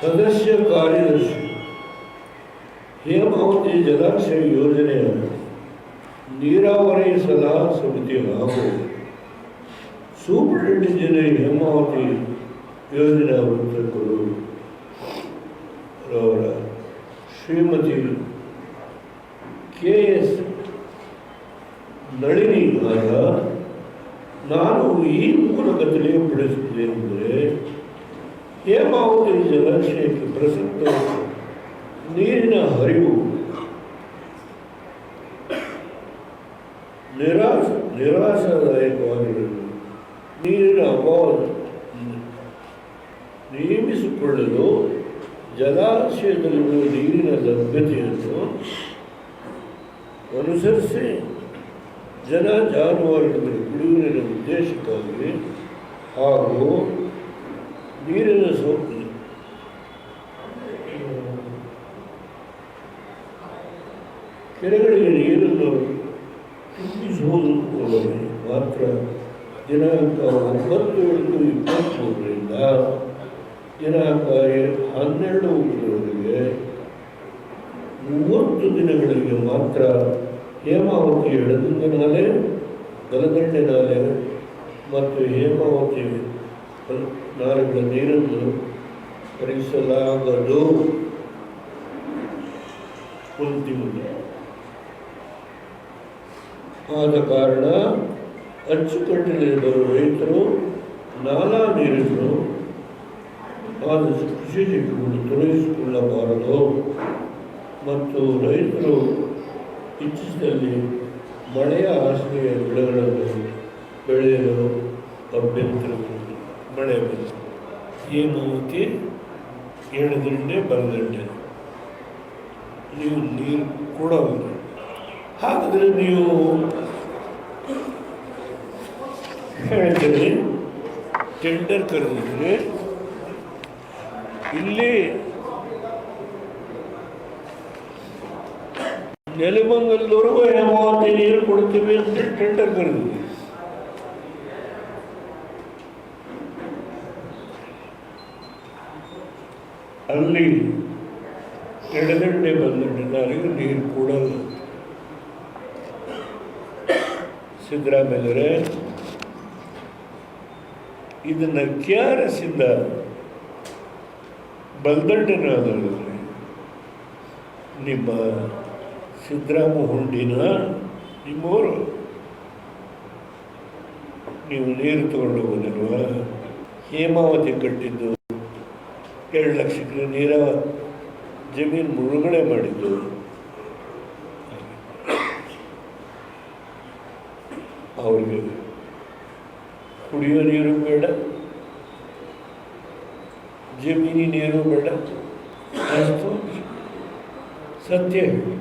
ಸದಸ್ಯ ಕಾರ್ಯದರ್ಶಿ ಹೇಮಾವತಿ ಜಲಾಶಯ ಯೋಜನೆಯ ನೀರಾವರಿ ಸಲಹಾ ಸಮಿತಿ ಹಾಗೂ ಸೂಪರಿಂಟೆಂಡೆಂಟ್ ಇಂಜಿನಿಯರ್ ಹೇಮಾವತಿ ಯೋಜನೆ ವೃತ್ತಕರು ರವರ ಶ್ರೀಮತಿ ಕೆ ಎಸ್ ನಳಿನಿ ನಾನು ಈ ಮೂಲಕ ತಿಳಿಯಪಡಿಸುತ್ತೇನೆಂದರೆ ಹೇಮಾವತಿ ಜಲಾಶಯಕ್ಕೆ ಪ್ರಸಿದ್ಧ ನೀರಿನ ಹರಿವು ನಿರಾಶ ನಿರಾಶಾದಾಯಕವಾಗಿರಲು ನೀರಿನ ಅಭಾವ ನೇಮಿಸಿಕೊಳ್ಳಲು ಜಲಾಶಯದಲ್ಲಿರುವ ನೀರಿನ ಲಭ್ಯತೆಯನ್ನು ಅನುಸರಿಸಿ ಜನ ಜಾನುವಾರುಗಳ ಕುಡಿಯುವ ಉದ್ದೇಶಕ್ಕಾಗಿ ಹಾಗೂ ನೀರಿನ ಸೋಪು ಕೆರೆಗಳಿಗೆ ನೀರನ್ನು ತುಂಬಿಸುವುದು ಮಾತ್ರ ದಿನಾಂಕ ಒಂಬತ್ತೇಳು ಇಪ್ಪತ್ತ್ಮೂರರಿಂದ ದಿನಾಂಕ ಹನ್ನೆರಡು ಒಂದರವರೆಗೆ ಮೂವತ್ತು ದಿನಗಳಿಗೆ ಮಾತ್ರ ಹೇಮಾವತಿ ಎಡದಂಡ ನಾಲೆ ಬಲದಂಡೆ ನಾಲೆ ಮತ್ತು ಹೇಮಾವತಿ ನಾಲೆಗಳ ನೀರನ್ನು ಹರಿಸಲಾಗದು ಮುಂದೆ. ಆದ ಕಾರಣ ಅಚ್ಚುಕಟ್ಟಿನಲ್ಲಿ ಬರುವ ರೈತರು, ನಾನಾ ನೀರನ್ನು ಆದಷ್ಟು ಕೃಷಿ ಜೀವಿಗಳು ತೊಡಗಿಸಿಕೊಳ್ಳಬಾರದು. ಮತ್ತು ರೈತರು ಇಚ್ಛಿಸಿದಲ್ಲಿ ಮಳೆಯ ಆಶ್ರಯ ಬೆಳೆಗಳನ್ನು ಬೆಳೆಯಲು ಅಭ್ಯಂತರ ಮಳೆ ಬಂತು. ಹೇಮಾವತಿ ಎಡದಂಡೆ ಬಲದಂಡೆ ನೀವು ನೀರು ಕೊಡೋಲ್ಲ ಹಾಗಾದರೆ ನೀವು ಹೇಳಿದರೆ ಟೆಂಡರ್ ಕರೆದಿದ್ರೆ ಇಲ್ಲಿ ನೆಲಮಂಗಲದವರೆಗೂ ಅಂತ ನೀರು ಕೊಡ್ತೀವಿ ಅಂತ ಟೆಂಡರ್ ಕರೆದಿದೆ ಅಲ್ಲಿ ಎಡದಂಡೆ ಬಂದಿಟ್ಟಿದ್ದಾರೆ ನೀರು ಕೂಡ ಸಿದ್ದರಾಮಯ್ಯರೇ ಇದನ್ನು ಕೆ ಆರ್ ಎಸ್ ಇಂದ ಬಲ್ದಂಡನಾದಲ್ಲಿ ನಿಮ್ಮ ಸಿದ್ದರಾಮ ಹುಂಡಿನ ನಿಮ್ಮವರು. ನೀವು ನೀರು ತಗೊಂಡು ಹೋಗೋದಿಲ್ವ ಹೇಮಾವತಿ ಕಟ್ಟಿದ್ದು ಎರಡು ಲಕ್ಷಕ್ಕೆ ನೀರ ಜಮೀನು ಮುಳುಗಡೆ ಮಾಡಿದ್ದು. ಅವ್ರಿಗೆ ಕುಡಿಯೋ ನೀರು ಬೇಡ, ಜಮೀನಿ ನೀರು ಬೇಡ. ಅಷ್ಟು ಸತ್ಯ ಹೇಳಿ.